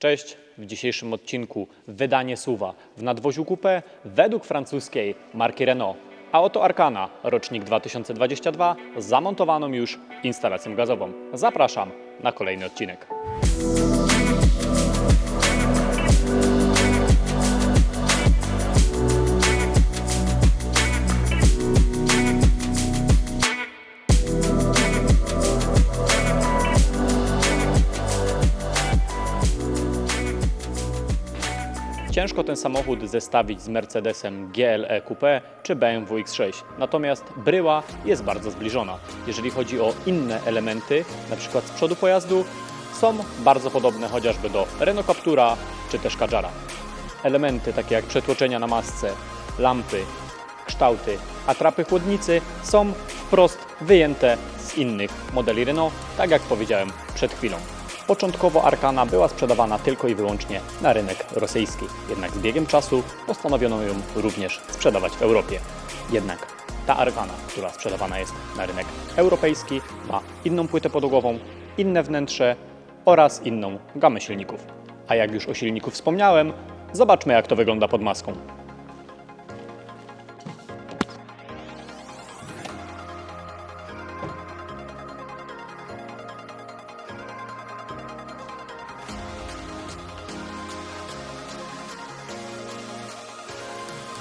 Cześć, w dzisiejszym odcinku wydanie suwa w nadwoziu coupé według francuskiej marki Renault. A oto Arkana, rocznik 2022, z zamontowaną już instalacją gazową. Zapraszam na kolejny odcinek. Ciężko ten samochód zestawić z Mercedesem GLE Coupe czy BMW X6, natomiast bryła jest bardzo zbliżona. Jeżeli chodzi o inne elementy, przykład z przodu pojazdu, są bardzo podobne chociażby do Renault Captura czy też Kadżara. Elementy takie jak przetłoczenia na masce, lampy, kształty, atrapy chłodnicy są wprost wyjęte z innych modeli Renault, tak jak powiedziałem przed chwilą. Początkowo Arkana była sprzedawana tylko i wyłącznie na rynek rosyjski, jednak z biegiem czasu postanowiono ją również sprzedawać w Europie. Jednak ta Arkana, która sprzedawana jest na rynek europejski, ma inną płytę podłogową, inne wnętrze oraz inną gamę silników. A jak już o silniku wspomniałem, zobaczmy jak to wygląda pod maską.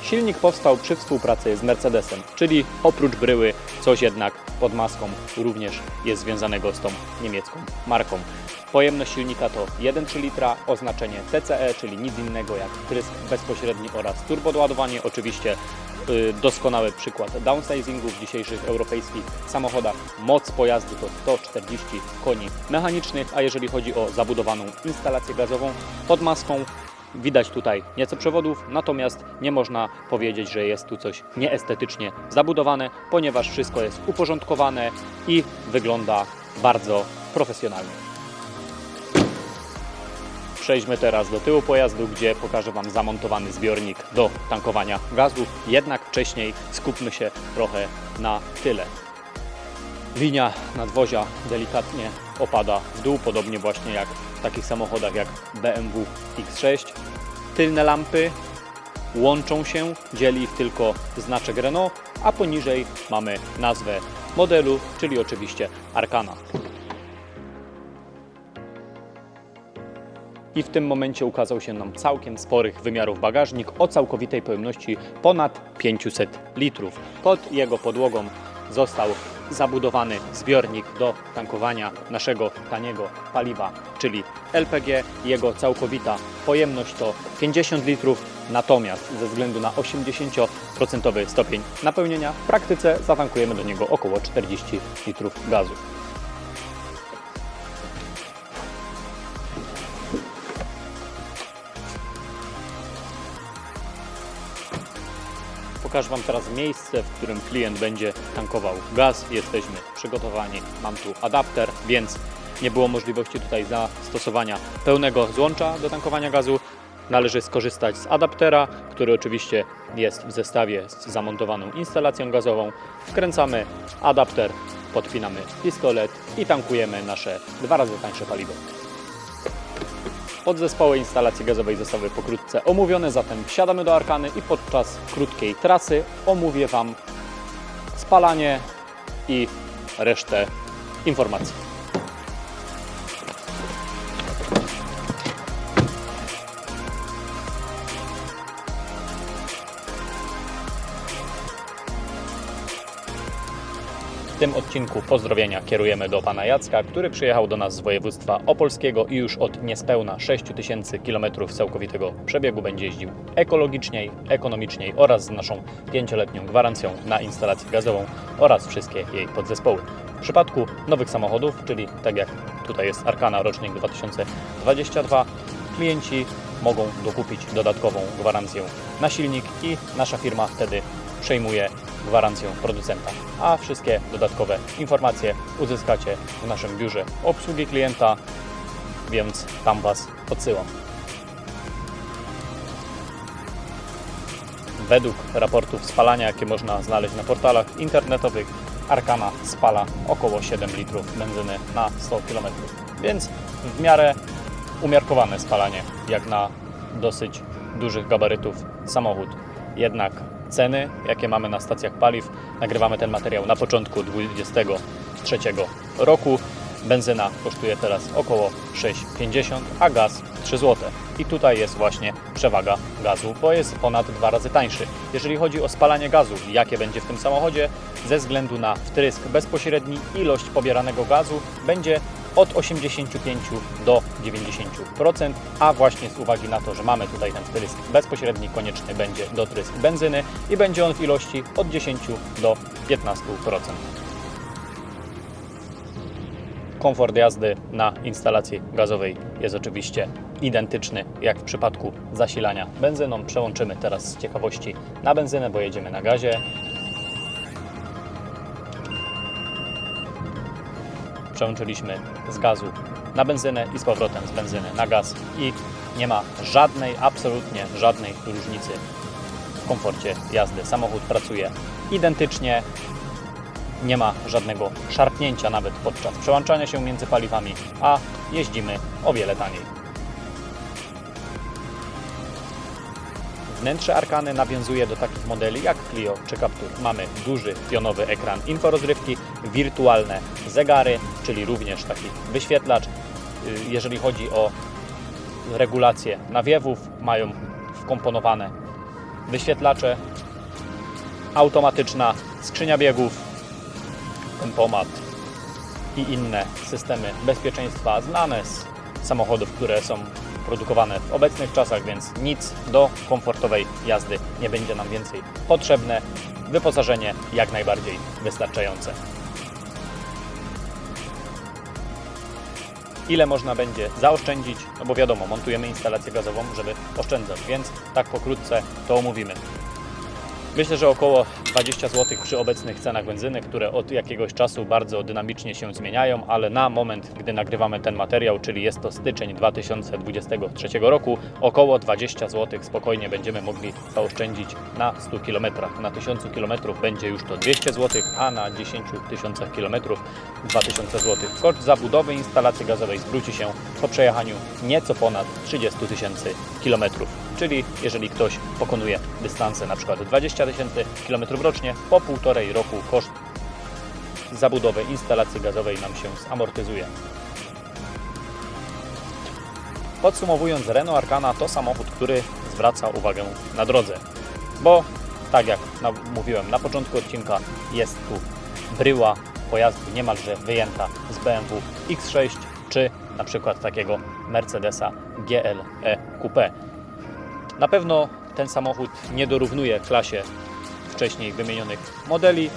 Silnik powstał przy współpracy z Mercedesem, czyli oprócz bryły coś jednak pod maską również jest związanego z tą niemiecką marką. Pojemność silnika to 1,3 litra, oznaczenie TCE, czyli nic innego jak trysk bezpośredni oraz turbodoładowanie. Oczywiście y, doskonały przykład downsizingu w dzisiejszych europejskich samochodach. Moc pojazdu to 140 koni mechanicznych, a jeżeli chodzi o zabudowaną instalację gazową pod maską, Widać tutaj nieco przewodów, natomiast nie można powiedzieć, że jest tu coś nieestetycznie zabudowane, ponieważ wszystko jest uporządkowane i wygląda bardzo profesjonalnie. Przejdźmy teraz do tyłu pojazdu, gdzie pokażę Wam zamontowany zbiornik do tankowania gazu. Jednak wcześniej skupmy się trochę na tyle. Linia nadwozia delikatnie opada w dół, podobnie właśnie jak w takich samochodach jak BMW X6. Tylne lampy łączą się, dzieli ich tylko znaczek Renault, a poniżej mamy nazwę modelu, czyli oczywiście Arkana. I w tym momencie ukazał się nam całkiem sporych wymiarów bagażnik o całkowitej pojemności ponad 500 litrów. Pod jego podłogą został zabudowany zbiornik do tankowania naszego taniego paliwa, czyli LPG. Jego całkowita pojemność to 50 litrów, natomiast ze względu na 80% stopień napełnienia w praktyce zatankujemy do niego około 40 litrów gazu. Pokażę Wam teraz miejsce, w którym klient będzie tankował gaz. Jesteśmy przygotowani. Mam tu adapter, więc nie było możliwości tutaj zastosowania pełnego złącza do tankowania gazu. Należy skorzystać z adaptera, który oczywiście jest w zestawie z zamontowaną instalacją gazową. Wkręcamy adapter, podpinamy pistolet i tankujemy nasze dwa razy tańsze paliwo. Podzespoły instalacji gazowej zostały pokrótce omówione, zatem wsiadamy do Arkany i podczas krótkiej trasy omówię Wam spalanie i resztę informacji. W tym odcinku pozdrowienia kierujemy do pana Jacka, który przyjechał do nas z województwa opolskiego i już od niespełna 6000 km całkowitego przebiegu będzie jeździł ekologiczniej, ekonomiczniej oraz z naszą pięcioletnią gwarancją na instalację gazową oraz wszystkie jej podzespoły. W przypadku nowych samochodów, czyli tak jak tutaj jest Arkana rocznik 2022, klienci mogą dokupić dodatkową gwarancję na silnik i nasza firma wtedy przejmuje gwarancję producenta. A wszystkie dodatkowe informacje uzyskacie w naszym biurze obsługi klienta, więc tam Was odsyłam. Według raportów spalania, jakie można znaleźć na portalach internetowych, Arkana spala około 7 litrów benzyny na 100 km. Więc w miarę umiarkowane spalanie, jak na dosyć dużych gabarytów samochód. Jednak ceny, jakie mamy na stacjach paliw, nagrywamy ten materiał na początku 2023 roku. Benzyna kosztuje teraz około 6,50, a gaz 3 zł. I tutaj jest właśnie przewaga gazu, bo jest ponad dwa razy tańszy. Jeżeli chodzi o spalanie gazu, jakie będzie w tym samochodzie, ze względu na wtrysk bezpośredni, ilość pobieranego gazu będzie od 85 do 90%, a właśnie z uwagi na to, że mamy tutaj ten wtrysk bezpośredni, konieczny będzie dotrysk benzyny i będzie on w ilości od 10 do 15%. Komfort jazdy na instalacji gazowej jest oczywiście identyczny jak w przypadku zasilania benzyną. Przełączymy teraz z ciekawości na benzynę, bo jedziemy na gazie. Przełączyliśmy z gazu na benzynę i z powrotem z benzyny na gaz i nie ma żadnej, absolutnie żadnej różnicy w komforcie jazdy. Samochód pracuje identycznie, nie ma żadnego szarpnięcia nawet podczas przełączania się między paliwami, a jeździmy o wiele taniej. Wnętrze Arkany nawiązuje do takich modeli jak Clio czy Captur. Mamy duży pionowy ekran inforozrywki, wirtualne zegary, czyli również taki wyświetlacz. Y, Jeżeli chodzi o regulację nawiewów, mają wkomponowane wyświetlacze, automatyczna skrzynia biegów, tempomat i inne systemy bezpieczeństwa znane z samochodów, które są produkowane w obecnych czasach, więc nic do komfortowej jazdy nie będzie nam więcej potrzebne. Wyposażenie jak najbardziej wystarczające. Ile można będzie zaoszczędzić? No bo wiadomo, montujemy instalację gazową, żeby oszczędzać, więc tak pokrótce to omówimy. Myślę, że około 20 zł przy obecnych cenach benzyny, które od jakiegoś czasu bardzo dynamicznie się zmieniają, ale na moment, gdy nagrywamy ten materiał, czyli jest to styczeń 2023 roku, około 20 zł spokojnie będziemy mogli zaoszczędzić na 100 km. Na 1000 km będzie już to 200 zł, a na 10 tysiącach km 2000 zł. Koszt zabudowy instalacji gazowej zwróci się po przejechaniu nieco ponad 30 tysięcy kilometrów. Czyli jeżeli ktoś pokonuje dystanse na przykład 20 tysięcy kilometrów rocznie, po półtorej roku koszt zabudowy instalacji gazowej nam się zamortyzuje. Podsumowując, Renault Arcana to samochód, który zwraca uwagę na drodze, bo tak jak mówiłem na początku odcinka, jest tu bryła pojazdu niemalże wyjęta z BMW X6 czy na przykład takiego Mercedesa GLE Coupe. Na pewno ten samochód nie dorównuje klasie wcześniej wymienionych modeli,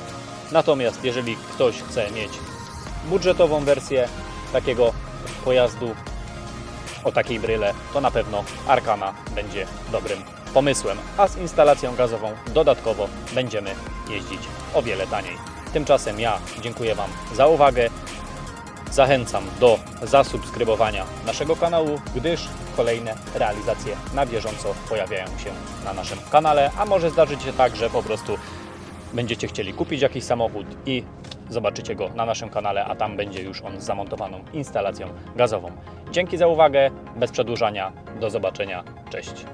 natomiast jeżeli ktoś chce mieć budżetową wersję takiego pojazdu o takiej bryle, to na pewno Arkana będzie dobrym pomysłem, a z instalacją gazową dodatkowo będziemy jeździć o wiele taniej. Tymczasem ja dziękuję Wam za uwagę. Zachęcam do zasubskrybowania naszego kanału, gdyż kolejne realizacje na bieżąco pojawiają się na naszym kanale, a może zdarzyć się tak, że po prostu będziecie chcieli kupić jakiś samochód i zobaczycie go na naszym kanale, a tam będzie już on z zamontowaną instalacją gazową. Dzięki za uwagę, bez przedłużania, do zobaczenia, cześć.